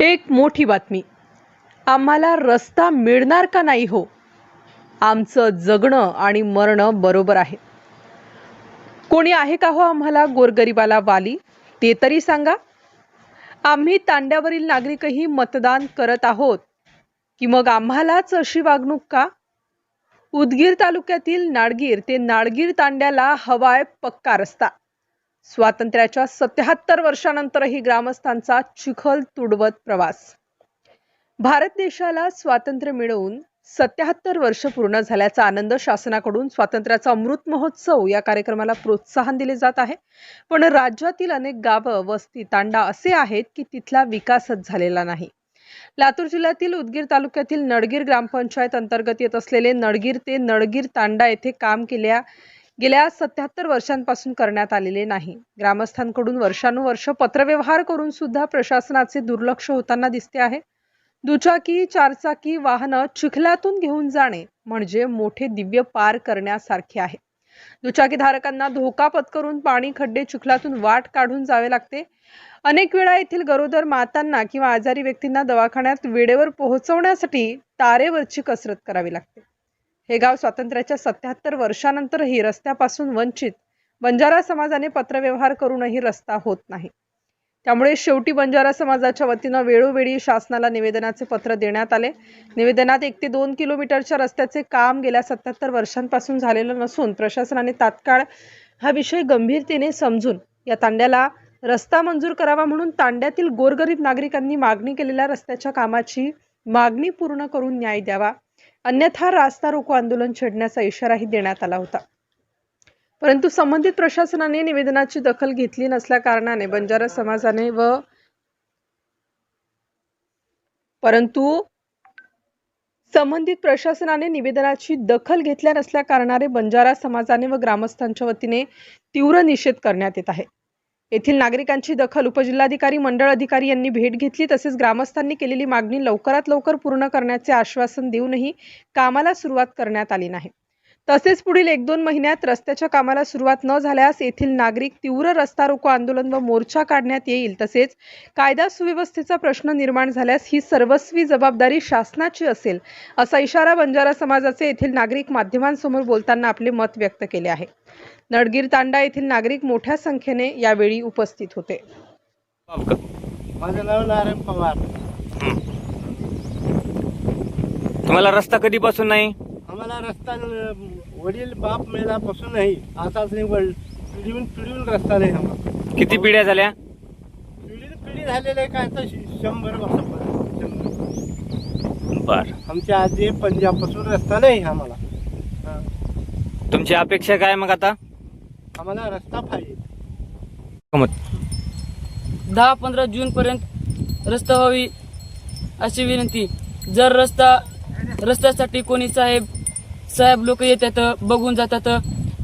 एक मोठी बातमी. आम्हाला रस्ता मिळणार का नाही हो? आमचं जगणं आणि मरणं बरोबर आहे. कोणी आहे का हो आम्हाला गोरगरिबाला वाली? ते तरी सांगा. आम्ही तांड्यावरील नागरिकही मतदान करत आहोत. की मग आम्हालाच अशी वागणूक का? उदगीर तालुक्यातील नाडगीर ते नाडगीर तांड्याला हवाय पक्का रस्ता. स्वातंत्र्याच्या सत्याहत्तर वर्षानंतरही ग्रामस्थांचा चिखल तुडवत प्रवास. भारत देशाला स्वातंत्र्य मिळवून सत्याहत्तर वर्ष पूर्ण झाल्याचा आनंद शासनाकडून स्वातंत्र्याचा अमृत महोत्सव या कार्यक्रमाला प्रोत्साहन दिले जात आहे. पण राज्यातील अनेक गावं वस्ती तांडा असे आहेत की तिथला विकासच झालेला नाही. लातूर जिल्ह्यातील उदगीर तालुक्यातील नडगीर ग्रामपंचायत अंतर्गत येत असलेले नडगीर ते नडगीर तांडा येथे काम केल्या गेल्या सत्याहत्तर वर्षांपासून करण्यात आलेले नाही. ग्रामस्थांकडून वर्षानुवर्ष पत्रव्यवहार करून सुद्धा प्रशासनाचे दुर्लक्ष होताना दिसते आहे. दुचाकी चारचाकी वाहनं चिखलातून घेऊन जाणे म्हणजे मोठे दिव्य पार करण्यासारखे आहे. दुचाकीधारकांना धोका पत्करून पाणी खड्डे चिखलातून वाट काढून जावे लागते. अनेक वेळा येथील गरोदर मातांना किंवा आजारी व्यक्तींना दवाखान्यात वेळेवर पोहोचवण्यासाठी तारेवरची कसरत करावी लागते. हे गाव स्वातंत्र्याच्या सत्याहत्तर वर्षानंतरही रस्त्यापासून वंचित बंजारा समाजाने पत्रव्यवहार करूनही रस्ता होत नाही. त्यामुळे शेवटी बंजारा समाजाच्या वतीनं वेळोवेळी शासनाला निवेदनाचे पत्र देण्यात आले. निवेदनात एक ते दोन किलोमीटरच्या रस्त्याचे काम गेल्या सत्याहत्तर वर्षांपासून झालेलं नसून प्रशासनाने तात्काळ हा विषय गंभीरतेने समजून या तांड्याला रस्ता मंजूर करावा म्हणून तांड्यातील गोरगरीब नागरिकांनी मागणी केलेल्या रस्त्याच्या कामाची मागणी पूर्ण करून न्याय द्यावा. अन्यथा रास्ता रोको आंदोलन छेडण्याचा इशाराही देण्यात आला होता. परंतु संबंधित प्रशासनाने निवेदनाची दखल घेतली नसल्या कारणाने बंजारा समाजाने व परंतु संबंधित प्रशासनाने निवेदनाची दखल घेतल्या नसल्या कारणाने बंजारा समाजाने व ग्रामस्थांच्या वतीने तीव्र निषेध करण्यात येत आहे. येथील नागरिकांची दखल उपजिल्हाधिकारी मंडळ अधिकारी यांनी भेट घेतली तसेच ग्रामस्थांनी केलेली मागणी लवकरात लवकर पूर्ण करण्याचे आश्वासन देऊनही कामाला सुरुवात करण्यात आली नाही. तसेच पुढील एक दोन महिन्यात रस्त्याच्या कामाला सुरुवात न झाल्यास येथील नागरिक तीव्र रस्ता रोको आंदोलन व मोर्चा काढण्यात येईल. तसेच कायदा सुव्यवस्थेचा प्रश्न निर्माण झाल्यास ही सर्वस्वी जबाबदारी शासनाची असेल असा इशारा बंजारा समाजाचे येथील नागरिक माध्यमांसमोर बोलताना आपले मत व्यक्त केले आहे. नडगीर तांडा येथील नागरिक मोठ्या संख्येने यावेळी उपस्थित होते. माझं नाव नारायण पवार. तुम्हाला रस्ता कधीपासून नाही? आम्हाला रस्ता वडील बाप मेल्यापासून नाही आताच नाही पिढीहून पिढीहून रस्ता नाही आम्हाला. किती पिढ्या झाल्या? पिढी पिढी झालेले काय तर श- शंभर वर्षापर्यंत शंभर बर. आमच्या आजी पंजाबपासून रस्ता नाही आम्हाला. हा. तुमची अपेक्षा काय मग आता? आम्हाला रस्ता पाहिजे. मत दहा पंधरा जूनपर्यंत रस्ता व्हावी अशी विनंती. जर रस्ता रस्त्यासाठी कोणी साहेब साहेब लोक येतात बघून जातात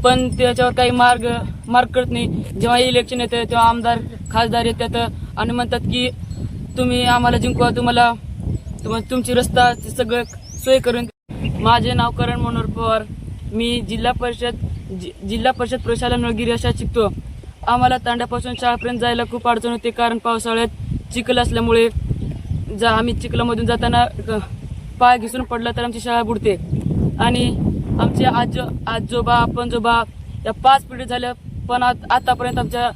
पण त्याच्यावर काही मार्ग मार्ग करत नाही. जेव्हा इलेक्शन येतं तेव्हा आमदार खासदार येतात आणि म्हणतात की तुम्ही आम्हाला जिंकवा तुम्हाला तुम्हाला तुमची रस्ता सगळं सोय करून माझे नाव करण मनोहर पवार. मी जिल्हा परिषद जि- जिल्हा परिषद प्रशाला नळगिरी अशा शिकतो. आम्हाला तांड्यापासून शाळेपर्यंत जायला खूप अडचण होते कारण पावसाळ्यात चिखल असल्यामुळे जा आम्ही चिखलामधून जाताना पाय घिसून पडला तर आमची शाळा बुडते. आणि आमचे आजो आजोबा पणजोबा या पाच पिढी झाल्या पण आत- आतापर्यंत आमच्या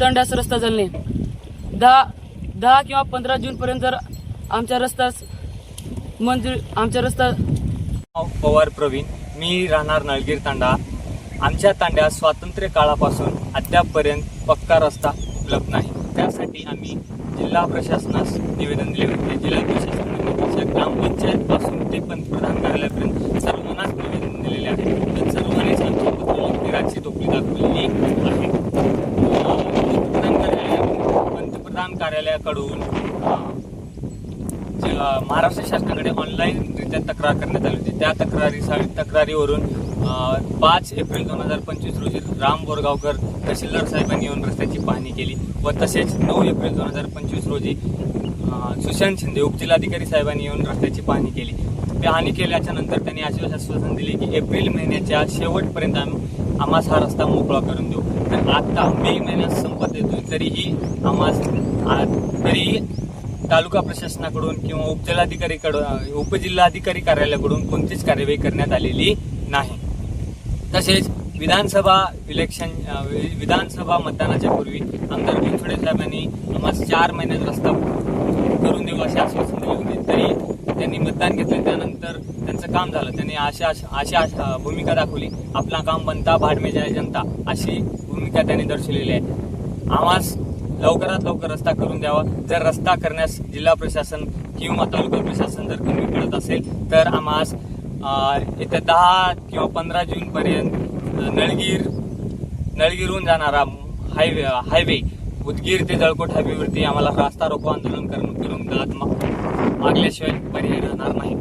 तंड्यास रस्ता झाला नाही. दहा दहा किंवा पंधरा जूनपर्यंत जर आमच्या रस्त्यास मंजूर आमच्या रस्ता पवार प्रवीण मी राहणार नळगीर तांडा. आमच्या तांड्यात स्वातंत्र्य काळापासून अद्यापपर्यंत पक्का रस्ता उपलब्ध नाही. त्यासाठी आम्ही जिल्हा प्रशासनास निवेदन दिले होते. जिल्हा प्रशासन ग्रामपंचायत ते पंतप्रधान कार्यालयापर्यंत सर्वांनाच निवेदन दिलेले आहे तर सर्वांनी सांगतो पत्र टोपली दाखवलेली आहे. पंतप्रधान कार्यालय पंतप्रधान कार्यालयाकडून महाराष्ट्र शासनाकडे ऑनलाईन रित्या तक्रार करण्यात आली होती. त्या तक्रारी तक्रारीवरून पाच एप्रिल दोन हजार पंचवीस रोजी राम बोरगावकर तहसीलदार साहेबांनी येऊन रस्त्याची पाहणी केली व तसेच नऊ एप्रिल दोन हजार पंचवीस रोजी सुशांत शिंदे उपजिल्हाधिकारी साहेबांनी येऊन रस्त्याची पाहणी केली. पाहणी केल्याच्यानंतर त्यांनी असे आश्वासन दिले की एप्रिल महिन्याच्या शेवटपर्यंत आम्ही आम्हास हा रस्ता मोकळा करून देऊ. तर आता मे महिन्यात संपत येतोय. तरीही आम्हास तरीही तालुका प्रशासनाकडून किंवा उपजिल्हाधिकारीकडून उपजिल्हाधिकारी कार्यालयाकडून कोणतीच कार्यवाही करण्यात आलेली नाही. तसेच विधानसभा इलेक्शन विधानसभा मतदानाच्या पूर्वी आमदार बिनसोडे साहेबांनी आम्हाला चार महिन्यात रस्ता करून देऊ असे आश्वासन दिले होते. तरी त्यांनी मतदान घेतले. त्यानंतर त्यांचं काम झालं. त्यांनी अशा आशा अशा भूमिका दाखवली. आपला काम बनता भाडमे जाय जनता अशी भूमिका त्यांनी दर्शवलेली आहे. आम्हास लवकरात लवकर रस्ता करून द्यावा. जर रस्ता करण्यास जिल्हा प्रशासन किंवा तालुका प्रशासन जर कमी पडत असेल तर आम्हास येत्या दहा किंवा पंधरा जून पर्यंत नळगीर नळगीरहून जाणारा हायवे हायवे उदगीर ते जळकोट हायवेवरती आम्हाला रास्ता रोको आंदोलन करून करून मागल्याशिवाय पर्याय राहणार नाही.